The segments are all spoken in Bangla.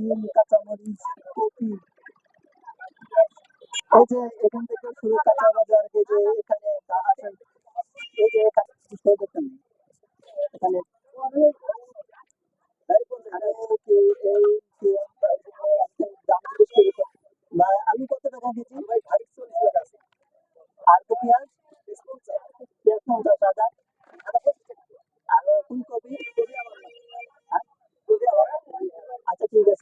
সিম কাঁচামরিচ কপি এই যে এখান থেকে শুরু কাঁচা বাজার এই যে এখানে আসেন এই যে এখানে দেখেন এখানে আমি কত টাকা দিয়েছি ভাই ভারী চল্লিশ আছে আর কপি পেঁয়াজ পেঁয়াজ আর ফুলকপি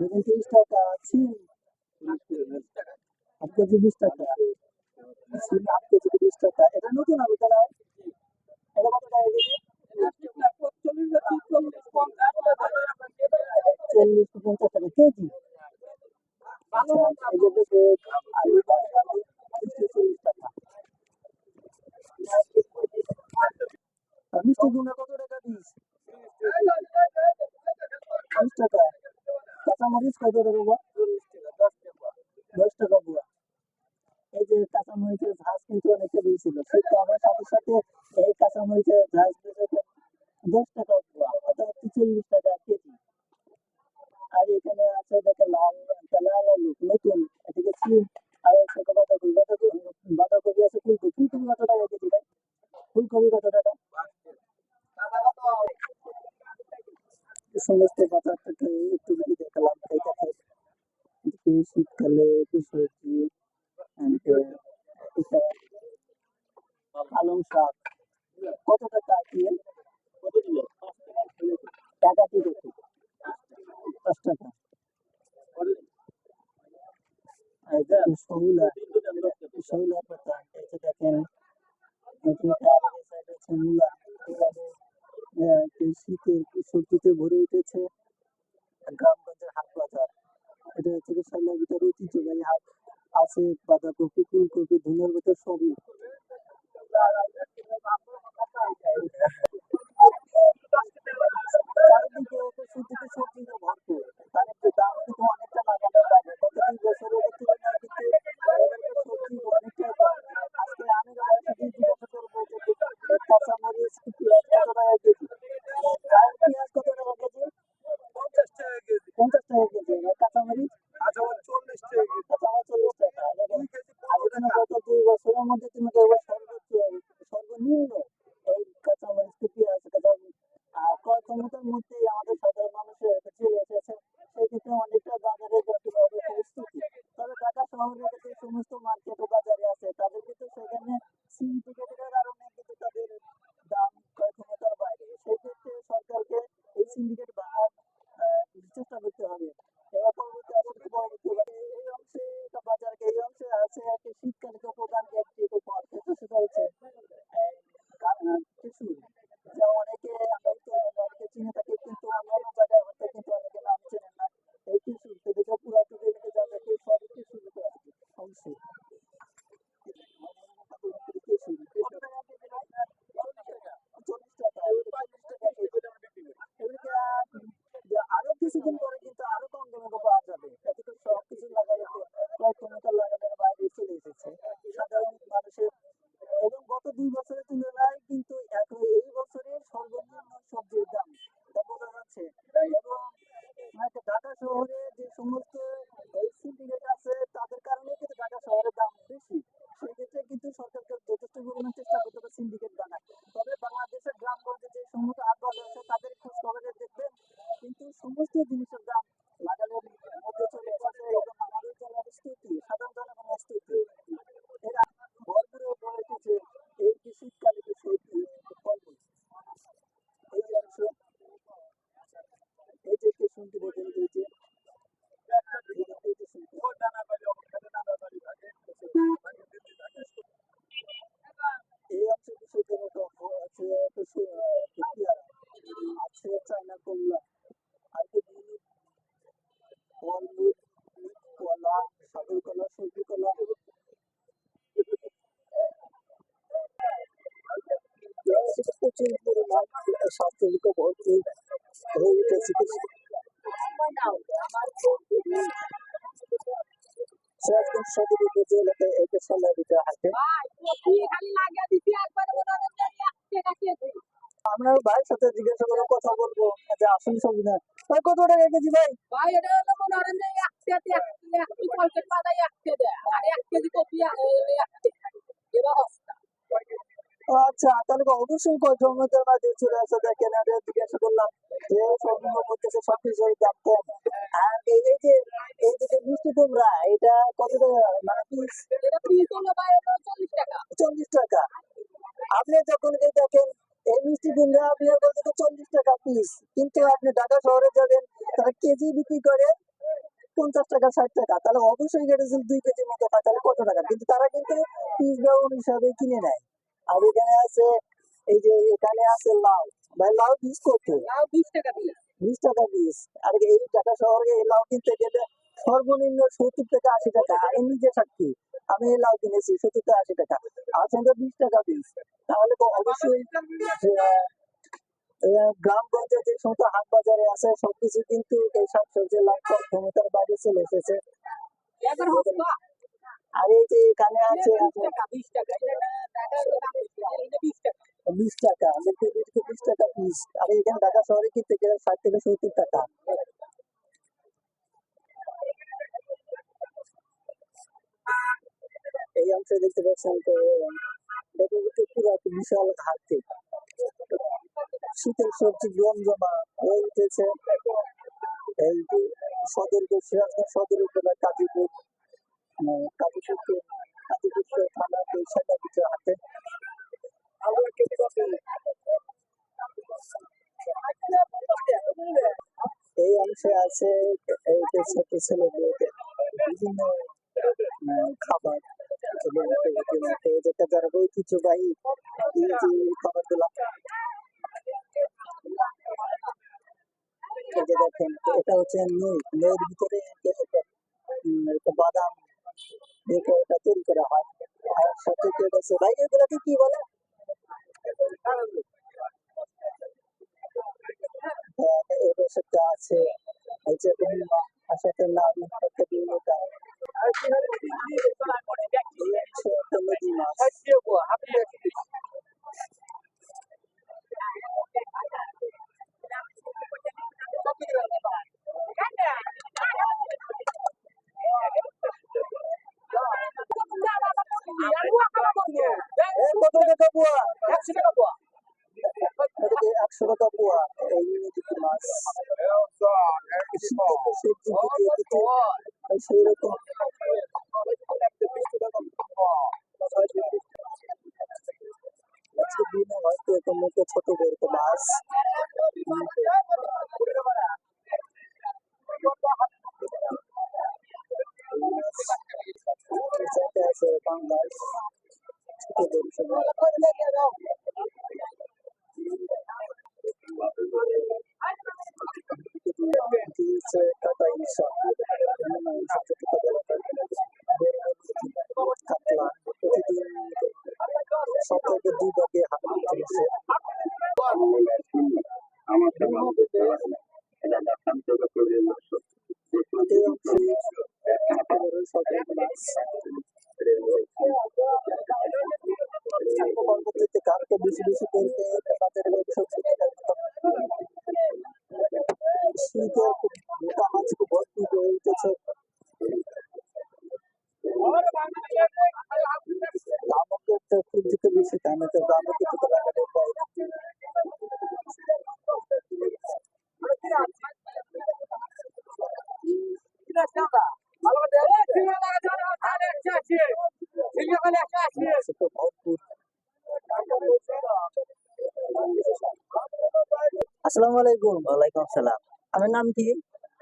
বেগুন তিরিশ কেজি বিশ টাকা সিম হাফ কেজি টাকা এটা নতুন আমি তাহলে কেজি চল্লিশ পঞ্চাশ টাকা কেজি আলু তিরিশ টাকা মিষ্টি কুমড়া কত এই যে কাঁচামরিচের ঝাঁজ কিন্তু অনেকটা বেশি কাঁচামরিচের ঝাঁজ দশ টাকা বুয়া অর্থাৎ চল্লিশ টাকা কেজি আর এখানে আছে দেখে লাল লাল নতুন এদিকে সিম আর বাঁধাকপি আছে ফুলকপি ফুলকপি কত টাকা কেজি ভাই ফুলকপি কত সমস্ত একটু যদি দেখালাম এই দেখে এদিকে শীতকালে একটু সবজি uh, এটা পালং শাক। কত টাকা কিলো টাকা কি কত? দশ টাকা। এই দেখেন শীতের সবজিতে ভরে উঠেছে গ্রামগঞ্জের হাট বাজার এটা হচ্ছে কি শৈলার ভিতরে ঐতিহ্যবাহী হাট আছে বাঁধাকপি ফুলকপি ধনের ভিতর সবই চারিদিকে শুধু কিছুদিন পরে কিন্তু আরও কম দামে পাওয়া যাবে। এতে সবকিছু লাগানো ক্রয় ক্ষমতা লাগানোর বাইরে চলে এসেছে। সাধারণ মানুষের এবং গত দুই বছরের তুলনায় কিন্তু এখন এই বছরের সর্বনিম্ন সবজির দাম বোঝা যাচ্ছে। এবং মানে ঢাকা শহরে যে সমস্ত সিন্ডিকেট আছে, তাদের কারণে কিন্তু ঢাকা শহরের দাম বেশি। সেক্ষেত্রে কিন্তু সরকারকে যথেষ্ট পরিমাণ চেষ্টা করতে হবে সিন্ডিকেট বানায় থাকে দিল্লি থাকে এই অংশে মতো আছে আছে চায়না কমলা ফলমূল কলা সাগর কলা সবজি কলা প্রচুর পরিমাণ স্বাস্থ্য ভর্তি হয়ে সিরাজগঞ্জ সদর উপজেলাতে এই পেশালা দিতে হাটে আমরা ভাইয়ের সাথে জিজ্ঞাসা করে কথা বলব। যে আসল সবজি না। ভাই, কত টাকা কেজি ভাই? ভাই, এটা হলো মনে করেন যে এক কেজি, এক এক কেজি এক কেজি এক কপি এক কেজি আচ্ছা তাহলে অবশ্যই জমিদার মাঝে চলে আসে দেখেন, আমি জিজ্ঞাসা করলাম যে সবগুলো বলতেছে সব কিছুর দাম কম। আর এই যে এই যে মিষ্টি কুমড়া, এটা কত মানে চল্লিশ টাকা। আপনি যখন দেখেন, এই মিষ্টি কুমড়া আপনি বলতে চল্লিশ টাকা পিস কিন্তু আপনি ঢাকা শহরে যাবেন তারা কেজি বিক্রি করে পঞ্চাশ টাকা, ষাট টাকা। তাহলে অবশ্যই এটা দুই কেজির মতো হয়, তাহলে কত টাকা? কিন্তু তারা কিন্তু পিস ব্যবহার হিসাবে কিনে নেয়। আর এখানে আছে এই যে এখানে আছে লাউ। ভাই লাউ পিস কত? লাউ বিশ টাকা পিস বিশ টাকা পিস আর এই ঢাকা শহরে এই লাউ কিনতে গেলে সর্বনিম্ন সত্তর থেকে আশি টাকা। আমি নিজে সাক্ষী আমি এই লাউ কিনেছি সত্তর থেকে আশি টাকা। আর সঙ্গে বিশ টাকা পিস তাহলে তো অবশ্যই আহ, গ্রামগঞ্জে যে সমস্ত হাট বাজারে আছে সবকিছু কিন্তু এই শাকসবজি লাভ ক্ষমতার বাইরে চলে এসেছে। আর এই যে এখানে আছে বিশ টাকা বিশ টাকা দেখতে দেখতে বিশ টাকা পিস আর এখানে ঢাকা শহরে কিনতে গেলে ষাট থেকে সত্তর টাকা? এই অংশে দেখতে পাচ্ছেন তো হচ্ছে পুরো বিশাল ঘাটতি। শীতের সবজি জমজমা হয়ে উঠেছে। এই যে সদর সিরাজগঞ্জ সদর উপজেলা কাজীপুর কাজীপুর কাজীপুর থানা হাতে। এই অংশে আছে ছোট ছেলেগুলোকে বিভিন্ন আহ, খাবার যেটা যারা ঐতিহ্যবাহী এই যে খাবারগুলো। দেখেন এটা হচ্ছে নই নইয়ের ভিতরে বাদাম এটা তৈরি করা হয়। আর সাথে কি বলে? হ্যাঁ, এই পাশেরটা আছে এই যে পূর্ণিমা আর সাথে লাল একটা পূর্ণিমা এই হচ্ছে একটা নদী মাছ এই কত টাকা পোয়া একশো টাকা পোয়া এটাকে একশো টাকা পোয়া এই নদীতে মাছ শীতের তো সবজি দিয়ে দিতে সেই রকম আজকে দিনে হয়তো এরকম মতো ছোট বড় মাছ যাতে আছে বাংলার ছোট বড় সব মাছ। দিয়েছে কাতলা প্রতিদিন সপ্তাহে দুই ভাগে হাট চলছে পরবর্তীতে কালকে বেশি বেশি করতে বাজারে ব্যবসা শীতের মোটা মাছ খুব ভর্তি হয়ে আসসালামু আলাইকুম। ওয়ালাইকুম সালাম। আমার নাম কি?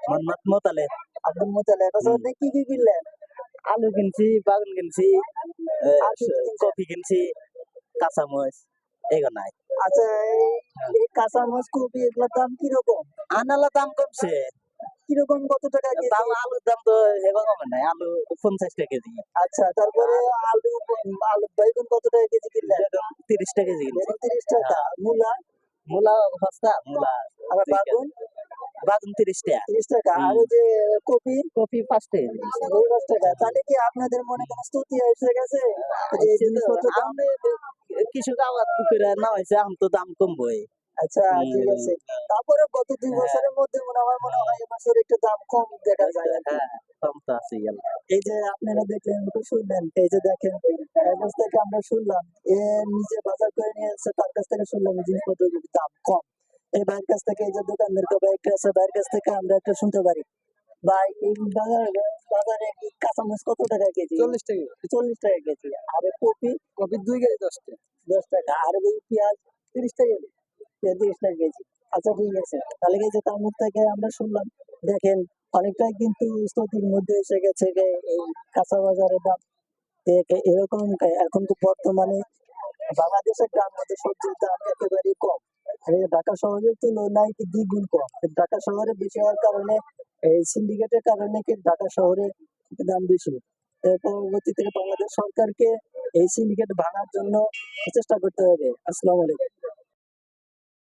মোহাম্মদ মোতালে। আব্দুল মোতালেব আচ্ছা কি কি কিনলেন? আলু কিনছি বাগুন কিনছি? কফি কিনছি কাঁচামরিচ এগুলো নাই। আচ্ছা এই- এই কাঁচা মাছ কপি এগুলোর দাম কীরকম? আনালা দাম কমছে। কীরকম কত টাকা কেজি? আলুর দাম তো এরকম নাই আলু পঞ্চাশ টাকা কেজি। আচ্ছা তারপরে আলু আলু বেগুন কত টাকা কেজি বেগুন তিরিশ টাকা কেজি। বেগুন তিরিশ টাকা। মূলা? মূলা সস্তা মূলা আর বাগুন? বাগুন তিরিশ টাকা। তিরিশ টাকা। আর যে কপি? কপি পাঁচ টাকা পাঁচ টাকা। তাহলে কি আপনাদের মনে কোনো স্তুতি এসে গেছে? যে জিনিসপত্র দাম? কিছু আবার করে না হয়েছে এখন তো দাম কমবই আচ্ছা ঠিক আছে। তারপরে গত দুই হ্যাঁ। বছরের মধ্যে মনে হয় মনে হয় এবছর একটু দাম কম দেখা যায় হ্যাঁ কম তো আছে এই যে আপনারা দেখলেন তো শুনলেন এই যে দেখেন কাছ থেকে আমরা শুনলাম এ নিজে বাজার করে নিয়ে এসেছে তার কাছ থেকে শুনলাম এই দাম কম। এই ভাইয়ের কাছ থেকে এই যে দোকানদার ভাই একটা আছে ভাইয়ের কাছ থেকে আমরা একটা শুনতে পারি। ভাই এই বাজারে বাজারে কাঁচামরিচ কত টাকা কেজি? চল্লিশ টাকা চল্লিশ টাকা কেজি। আর কপি? কপি দুই কেজি দশ টাকা। দশ টাকা। আর এই পেঁয়াজ তিরিশ টাকা পেঁয়াজ তিরিশ কেজি আচ্ছা ঠিক আছে। তাহলে যে তার মুখ থেকে আমরা শুনলাম, দেখেন, অনেকটাই কিন্তু স্থিতির মধ্যে এসে গেছে যে এই কাঁচা বাজারের দাম এরকম এখন তো বর্তমানে বাংলাদেশের গ্রাম মধ্যে সবজির দাম একেবারেই কম। ঢাকা শহরের তুলনায় কি দ্বিগুণ কম? ঢাকা শহরে বেশি হওয়ার কারণে, এই সিন্ডিকেটের কারণে কি ঢাকা শহরে দাম বেশি? পরবর্তীতে বাংলাদেশ সরকারকে এই সিন্ডিকেট ভাঙার জন্য চেষ্টা করতে হবে। আসসালামু আলাইকুম।